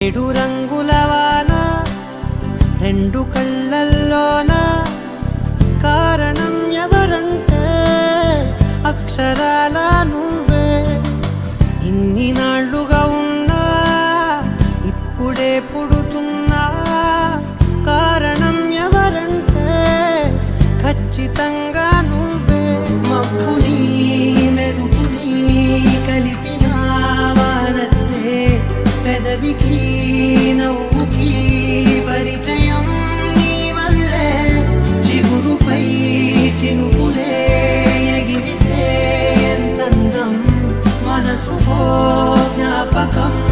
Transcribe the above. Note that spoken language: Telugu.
ఏడు రంగుల వాన రెండు కళ్ళల్లోన కారణం ఎవరంటే అక్షరాల నువ్వే. ఇన్ని నాళ్ళుగా ఉన్నా ఇప్పుడే పుడుతున్నా కారణం ఎవరంటే ఖచ్చితంగా పెదవికి నవ్వుకి పరిచయం నీ వల్లే చిగురుపై చినుకులే ఎగిరితే ఎంతందం మనసుకో జ్ఞాపకం. దొరి